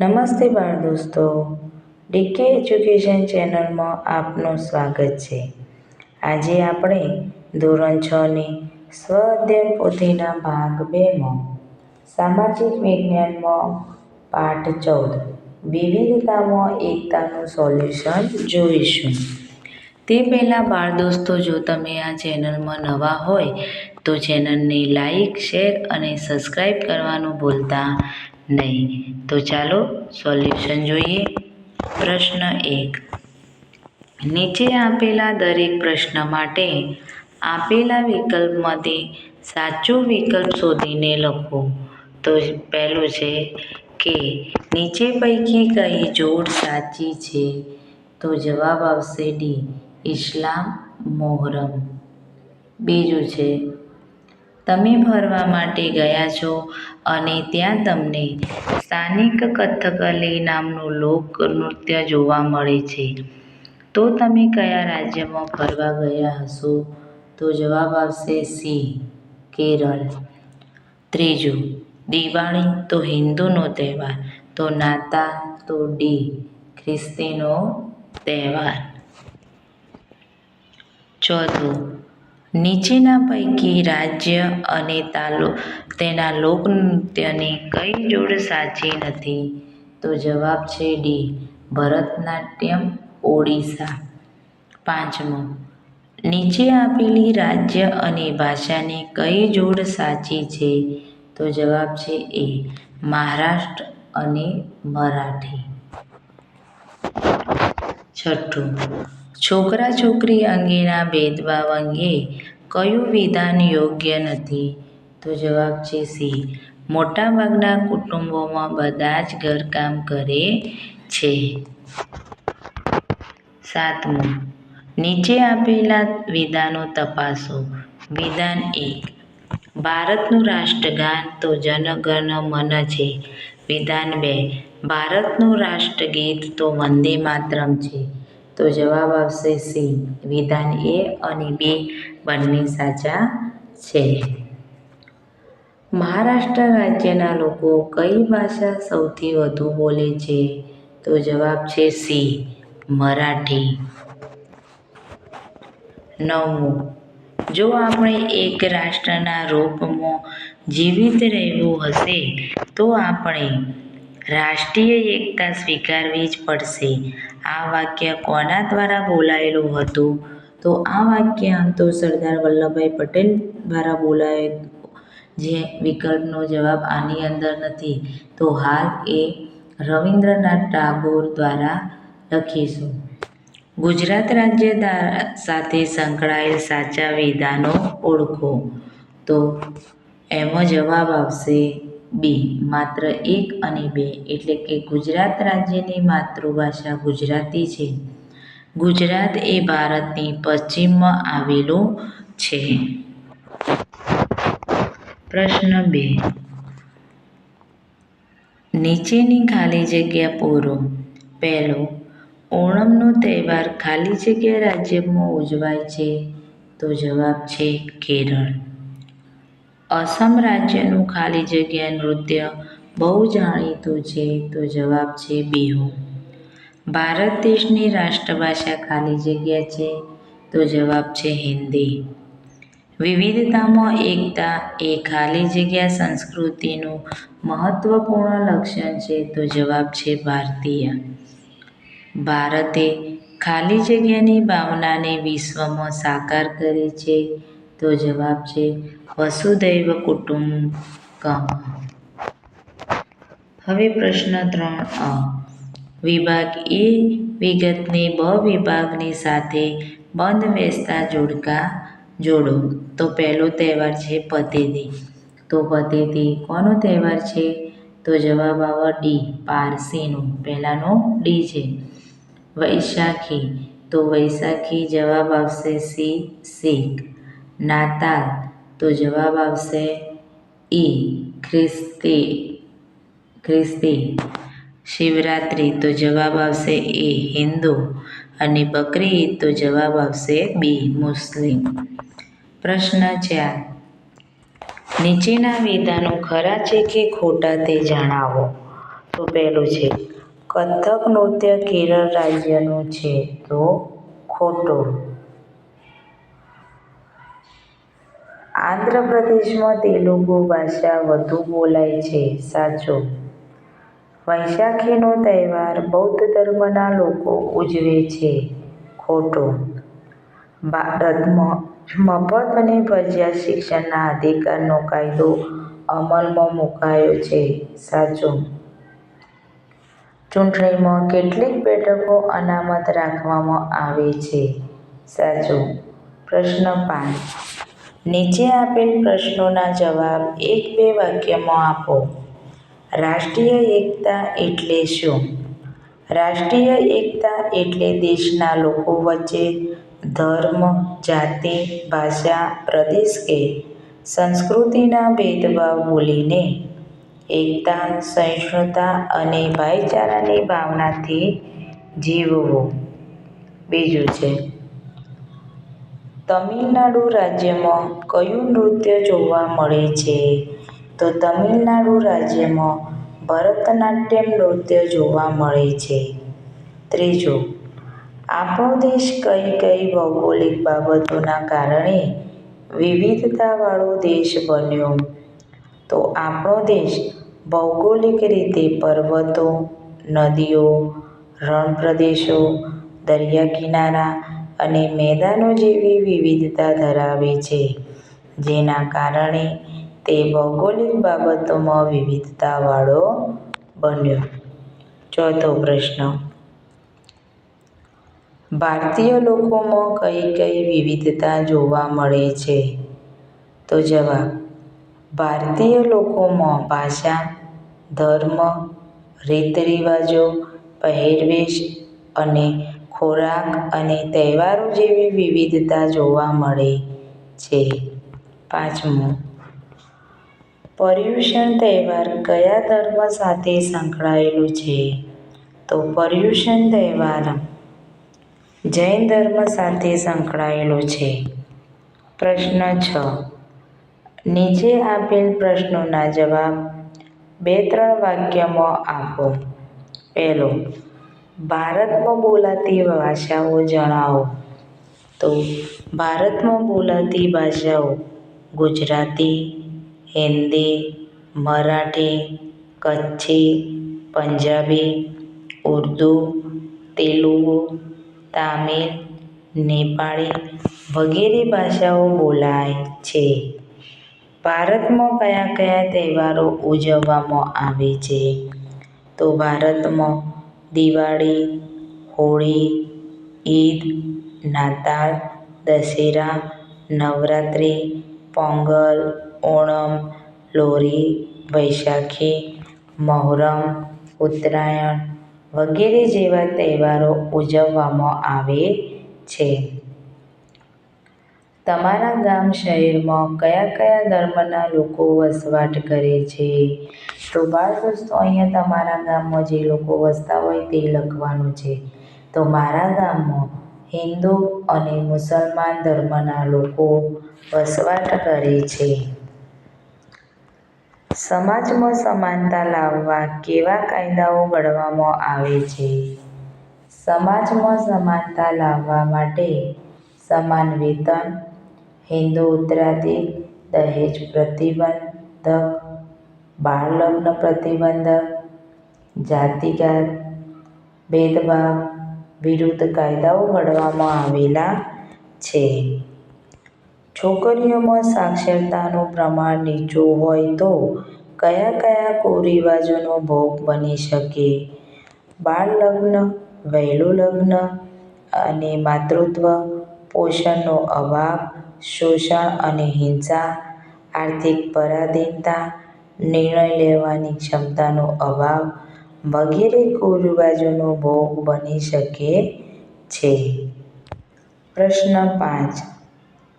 નમસ્તે બાળ દોસ્તો. ડીકે એજ્યુકેશન ચેનલમાં આપનું સ્વાગત છે. આજે આપણે ધોરણ છની સ્વ અધ્યયન પોથીના ભાગ બેમાં સામાજિક વિજ્ઞાનમાં પાઠ ચૌદ વિવિધતામાં એકતાનું સોલ્યુશન જોઈશું. તે પહેલાં બાળ દોસ્તો, જો તમે આ ચેનલમાં નવા હોય તો ચેનલને લાઈક, શેર અને સબસ્ક્રાઈબ કરવાનું ભૂલતા નહીં. તો ચાલો સોલ્યુશન જોઈએ. પ્રશ્ન એક. નીચે આપેલા દરેક પ્રશ્ન માટે આપેલા વિકલ્પમાંથી સાચો વિકલ્પ શોધીને લખો. તો પહેલું છે કે, નીચે પૈકી કઈ જોડ સાચી છે? તો જવાબ આવશે ડી, ઇસ્લામ મોહરમ. બીજું છે તમે ફરવા માટે ગયા છો અને ત્યાં તમને સ્થાનિક કથકલી નામનું લોક નૃત્ય જોવા મળે છે. તો તમે કયા રાજ્યમાં ફરવા ગયા હશો? તો જવાબ આવશે સી, કેરળ. ત્રીજું, દિવાળી તો હિન્દુનો તહેવાર, તો નાતા તો ડી, ખ્રિસ્તીનો તહેવાર. ચોથું નીચેના પૈકી રાજ્ય અને તાલુ તેના લોકનૃત્યની કઈ જોડ સાચી નથી? તો જવાબ છે ડી, ભરતનાટ્યમ, ઓડિશા. પાંચમો, નીચે આપેલી રાજ્ય અને ભાષાની કઈ જોડ સાચી છે? તો જવાબ છે એ, મહારાષ્ટ્ર અને મરાઠી. છઠ્ઠું છોકરા છોકરી અંગેના ભેદભાવ અંગે કયું વિધાન યોગ્ય નથી? તો જવાબ છે સી. મોટાભાગના કુટુંબોમાં બધા જ ઘરકામ કરે છે. સાતમું. નીચે આપેલા વિધાનો તપાસો. વિધાન એક. ભારતનું રાષ્ટ્રગાન તો જનગણ મન છે. વિધાન બે. ભારતનું રાષ્ટ્રગીત તો વંદે માતરમ છે. તો જવાબ આવશે સી. વિધાન એ અને બે બંને સાચા છે. મહારાષ્ટ્ર રાજ્યના લોકો કઈ ભાષા સૌથી વધુ બોલે છે? તો જવાબ છે સી. મરાઠી. નવમું. જો આપણે એક રાષ્ટ્રના રૂપમાં જીવિત રહેવું હશે, તો આપણે રાષ્ટ્રીય એકતા સ્વીકારવી જ પડશે. આ વાક્ય કોના દ્વારા બોલાયેલું હતું? તો આ વાક્ય આમ તો સરદાર વલ્લભભાઈ પટેલ દ્વારા બોલાયેલું જે વિકલ્પનો જવાબ આની અંદર નથી. તો હાલ એ રવિન્દ્રનાથ ટાગોર દ્વારા લખીશું. ગુજરાત રાજ્ય સાથે સંકળાયેલ સાચા વિધાનો ઓળખો. તો એમાં જવાબ આવશે બી, માત્ર એક અને બે એટલે કે ગુજરાત રાજ્યની માતૃભાષા ગુજરાતી છે. ગુજરાત એ ભારતની પશ્ચિમમાં આવેલું છે. પ્રશ્ન બે. નીચેની ખાલી જગ્યા પૂરો. પહેલો, ઓણમનો તહેવાર ખાલી જગ્યા રાજ્યમાં ઉજવાય છે? તો જવાબ છે કેરળ. અસમ રાજ્યનું ખાલી જગ્યા નૃત્ય બહુ જાણીતું છે તો જવાબ છે બિહુ. ભારત દેશની રાષ્ટ્રભાષા ખાલી જગ્યા છે તો જવાબ છે હિન્દી. વિવિધતામાં એકતા એ ખાલી જગ્યા સંસ્કૃતિનું મહત્વપૂર્ણ લક્ષણ છે તો જવાબ છે ભારતીય. ભારતે ખાલી જગ્યાની ભાવનાને વિશ્વમાં સાકાર કરી છે તો જવાબ છે વસુદૈવ કુટુંબકમ. હવે પ્રશ્ન ત્રણ અ. વિભાગ એ વિગતને બ વિભાગની સાથે બંધ બેસતા જોડકા જોડો. તો પહેલો તહેવાર છે પતેદી. તો પતેદી કોનો તહેવાર છે? તો જવાબ આવે ડી, પારસીનો. પહેલાંનો ડી છે. વૈશાખી. તો વૈશાખી જવાબ આવશે સી, શીખ. નાતાલ. તો જવાબ આવશે ઈ ખ્રિસ્તી. ખ્રિસ્તી. શિવરાત્રિ, તો જવાબ આવશે એ, હિન્દુ. અને બકરી ઈદ, તો જવાબ આવશે બી, મુસ્લિમ. પ્રશ્ન ચાર. નીચેના વિધાનો ખરા છે કે ખોટા તે જણાવો? તો પહેલું છે, કથક નૃત્ય કેરળ રાજ્યનું છે, તો ખોટું. આંધ્રપ્રદેશમાં તેલુગુ ભાષા વધુ બોલાય છે, સાચું. વૈશાખીનો તહેવાર બૌદ્ધ ધર્મના લોકો ઉજવે છે, ખોટું. ભારતમાં મફત અને ફરજિયાત શિક્ષણના અધિકારનો કાયદો અમલમાં મૂકાયો છે, સાચું. ચૂંટણીમાં કેટલીક બેઠકો અનામત રાખવામાં આવે છે, સાચું. પ્રશ્ન પાંચ. નીચે આપેલ પ્રશ્નોના જવાબ એક બે વાક્યમાં આપો. રાષ્ટ્રીય એકતા એટલે શું? રાષ્ટ્રીય એકતા એટલે દેશના લોકો વચ્ચે ધર્મ, જાતિ, ભાષા, પ્રદેશ કે સંસ્કૃતિના ભેદભાવ ભૂલીને એકતા, સહિષ્ણુતા અને ભાઈચારાની ભાવનાથી જીવવું. બીજું છે તમિલનાડુ રાજ્યમાં કયું નૃત્ય જોવા મળે છે? તો તમિલનાડુ રાજ્યમાં ભરતનાટ્યમ નૃત્ય જોવા મળે છે. ત્રીજું આપણો દેશ કઈ કઈ ભૌગોલિક બાબતોના કારણે વિવિધતાવાળો દેશ બન્યો? તો આપણો દેશ ભૌગોલિક રીતે પર્વતો, નદીઓ, રણપ્રદેશો, દરિયાકિનારા અને મેદાનો જેવી વિવિધતા ધરાવે છે, જેના કારણે તે ભૌગોલિક બાબતોમાં વિવિધતાવાળો બન્યો. ચોથો પ્રશ્ન. ભારતીય લોકોમાં કઈ કઈ વિવિધતા જોવા મળે છે? તો જવાબ, ભારતીય લોકોમાં ભાષા, ધર્મ રીત રિવાજો પહેરવેશ અને ખોરાક અને તહેવારો જેવી વિવિધતા જોવા મળે છે. પાંચમું, પર્યુષણ તહેવાર કયા ધર્મ સાથે સંકળાયેલું છે? તો પર્યુષણ તહેવાર જૈન ધર્મ સાથે સંકળાયેલો છે. પ્રશ્ન છ, નીચે આપેલ પ્રશ્નોના જવાબ બે ત્રણ વાક્યમાં આપો. પહેલો ભારતમાં બોલાતી ભાષાઓ જણાવો. તો ભારતમાં બોલાતી ભાષાઓ ગુજરાતી, હિન્દી, મરાઠી, કચ્છી, પંજાબી, ઉર્દૂ, તેલુગુ, તામિલ, નેપાળી વગેરે ભાષાઓ બોલાય છે. ભારતમાં કયા કયા તહેવારો ઉજવવામાં આવે છે? તો ભારતમાં દિવાળી, હોળી, ઈદ, નાતાલ, દશેરા, નવરાત્રિ, પોંગલ, ઓણમ, લોરી, વૈશાખી, મહોરમ, ઉત્તરાયણ વગેરે જેવા તહેવારો ઉજવવામાં આવે છે. તમારા ગામ શહેરમાં કયા કયા ધર્મના લોકો વસવાટ કરે છે? તો બાળ દોસ્તો, અહીંયા તમારા ગામમાં જે લોકો વસતા હોય તે લખવાનું છે. તો મારા ગામમાં હિન્દુ અને મુસલમાન ધર્મના લોકો વસવાટ કરે છે. સમાજમાં સમાનતા લાવવા કેવા કાયદાઓ ઘડવામાં આવે છે? સમાજમાં સમાનતા લાવવા માટે સમાન વેતન હિન્દુ ઉત્તરાધિ, દહેજ પ્રતિબંધક બાળ લગ્ન પ્રતિબંધક જાતિગત ભેદભાવ વિરુદ્ધ કાયદાઓ ઘડવામાં આવેલા છે. છોકરીઓમાં સાક્ષરતાનું પ્રમાણ નીચું હોય તો કયા કયા કુરિવાજોનો ભોગ બની શકે? બાળ લગ્ન વહેલું લગ્ન અને માતૃત્વ પોષણનો અભાવ શોષણ અને હિંસા, આર્થિક પરાધીનતા, નિર્ણય લેવાની ક્ષમતાનો અભાવ વગેરે કુરિવાજોનો ભોગ બની શકે છે. પ્રશ્ન પાંચ.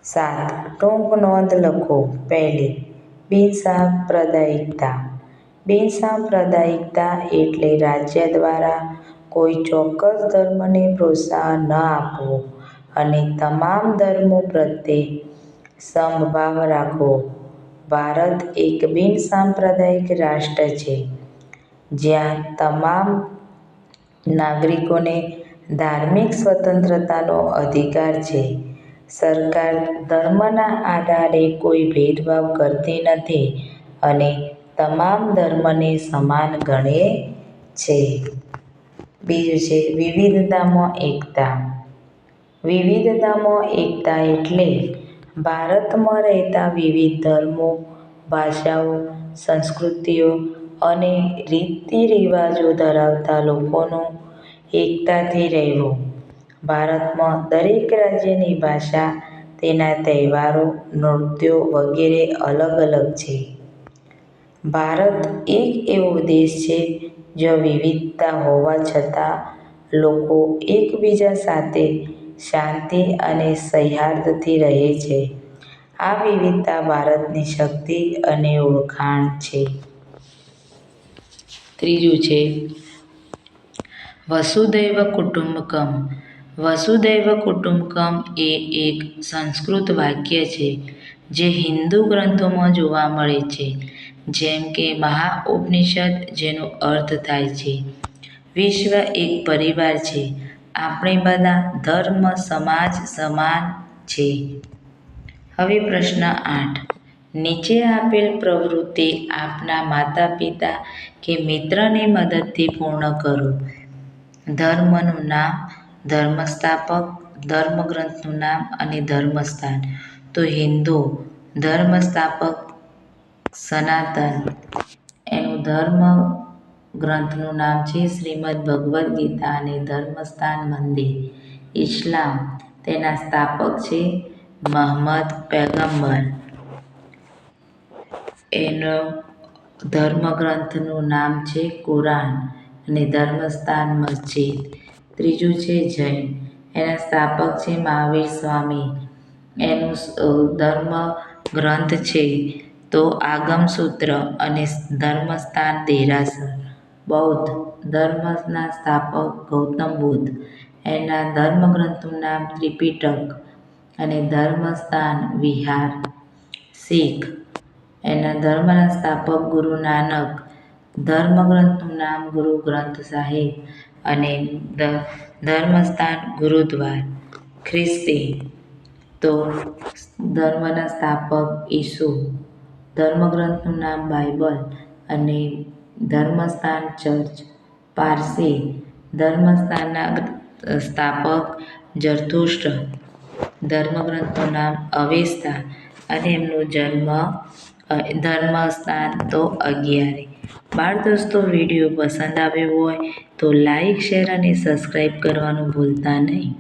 સાત. ટૂંક નોંધ લખો. પહેલી. બિનસાંપ્રદાયિકતા. બિનસાંપ્રદાયિકતા એટલે રાજ્ય દ્વારા કોઈ ચોક્કસ ધર્મને પ્રોત્સાહન ન આપવું. અને તમામ ધર્મો પ્રત્યે સમભાવ રાખવો ભારત એક બિનસાંપ્રદાયિક રાષ્ટ્ર છે, જ્યાં તમામ નાગરિકોને ધાર્મિક સ્વતંત્રતાનો અધિકાર છે. સરકાર ધર્મના આધારે કોઈ ભેદભાવ કરતી નથી અને તમામ ધર્મને સમાન ગણે છે. બીજું છે વિવિધતામાં એકતા. વિવિધતામાં એકતા એટલે ભારતમાં રહેતા વિવિધ ધર્મો, ભાષાઓ, સંસ્કૃતિઓ અને રીતરિવાજો ધરાવતા લોકોનું એકતાથી રહેવું. ભારતમાં દરેક રાજ્યની ભાષા, તેના તહેવારો, નૃત્યો વગેરે અલગ અલગ છે. ભારત એક એવો દેશ છે જ્યાં વિવિધતા હોવા છતાં લોકો એકબીજા સાથે શાંતિ અને સૌહાર્દથી રહે છે. આ વિવિધતા ભારતની શક્તિ અને ઓળખાણ છે. ત્રીજું છે વસુદૈવ કુટુંબકમ. વસુદૈવ કુટુંબકમ એ એક સંસ્કૃત વાક્ય છે, જે હિન્દુ ગ્રંથોમાં જોવા મળે છે, જેમ કે મહાઉપનિષદ, જેનો અર્થ થાય છે, વિશ્વ એક પરિવાર છે. આપણે બધા ધર્મ, સમાજ સમાન છે. હવે પ્રશ્ન આઠ. નીચે આપેલ પ્રવૃત્તિ આપના માતા-પિતા કે મિત્રની મદદથી પૂર્ણ કરો. ધર્મનું નામ, ધર્મસ્થાપક, ધર્મગ્રંથનું નામ અને ધર્મસ્થાન. તો હિન્દુ ધર્મસ્થાપક સનાતન, એનું ધર્મગ્રંથનું નામ છે શ્રીમદ્ ભગવદ્ ગીતા અને ધર્મસ્થાન મંદિર. ઇસ્લામ, તેના સ્થાપક છે મહમ્મદ પેગમ્બર એનું ધર્મગ્રંથનું નામ છે કુરાન અને ધર્મસ્થાન મસ્જિદ. ત્રીજું છે જૈન, એના સ્થાપક છે મહાવીર સ્વામી. એનું ધર્મ ગ્રંથ છે તો આગમ સૂત્ર અને ધર્મસ્થાન દેરાસર. બૌદ્ધ ધર્મના સ્થાપક ગૌતમ બુદ્ધ. એના ધર્મગ્રંથનું નામ ત્રિપિટક અને ધર્મસ્થાન વિહાર. શીખ, એના ધર્મના સ્થાપક ગુરુ નાનક. ધર્મગ્રંથનું નામ ગુરુ ગ્રંથ સાહિબ અને ધર્મસ્થાન ગુરુદ્વાર. ખ્રિસ્તી, તો ધર્મના સ્થાપક ઈસુ. ધર્મગ્રંથનું નામ બાઇબલ અને ધર્મસ્થાન ચર્ચ. પારસી, ધર્મસ્થાનના સ્થાપક ઝરથુષ્ટ્ર. ધર્મગ્રંથનું નામ અવેસ્તા અને એમનું જન્મ ધર્મસ્થાન તો અગિયારે બાળ દોસ્તો વીડિયો પસંદ આવ્યો હોય તો લાઇક, શેર અને સબસ્ક્રાઈબ કરવાનું ભૂલતા નહીં.